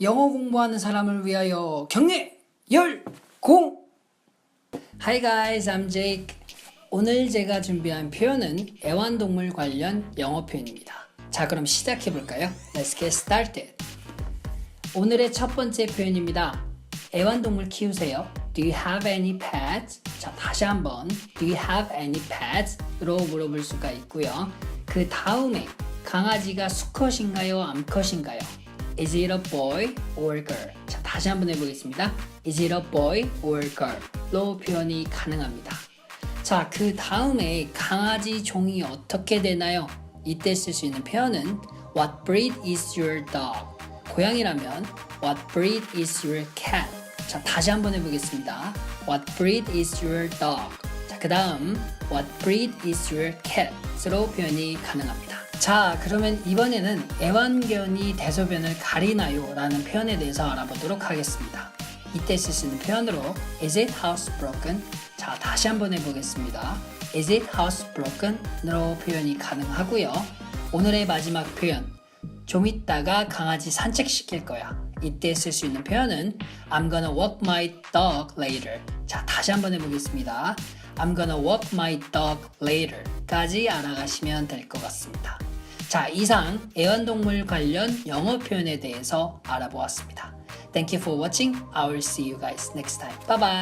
영어 공부하는 사람을 위하여 경례 열공 Hi guys, I'm Jake. 오늘 제가 준비한 표현은 애완동물 관련 영어 표현입니다. 자, 그럼 시작해 볼까요? Let's get started. 오늘의 첫 번째 표현입니다. 애완동물 키우세요? Do you have any pets? 자, 다시 한번 Do you have any pets? 로 물어볼 수가 있고요. 그 다음에 강아지가 수컷인가요? 암컷인가요? Is it a boy or girl? 자, 다시 한번 해보겠습니다. Is it a boy or girl? 로 표현이 가능합니다. 자, 그 다음에 강아지 종이 어떻게 되나요? 이때 쓸 수 있는 표현은 What breed is your dog? 고양이라면 What breed is your cat? 자, 다시 한번 해보겠습니다. What breed is your dog? 자, 그 다음 What breed is your cat? 으로 표현이 가능합니다. 자, 그러면 이번에는 애완견이 대소변을 가리나요? 라는 표현에 대해서 알아보도록 하겠습니다. 이때 있는 표현으로 Is it housebroken? 자, 다시 한번 해보겠습니다. Is it housebroken? 으로 표현이 가능하고요. 오늘의 마지막 표현. 좀 이따가 강아지 산책시킬 거야. 이때 쓸 수 있는 표현은 I'm gonna walk my dog later. 자, 다시 한번 해보겠습니다. I'm gonna walk my dog later. 까지 알아가시면 될 것 같습니다. 자, 이상 애완동물 관련 영어 표현에 대해서 알아보았습니다. Thank you for watching. I will see you guys next time. Bye bye.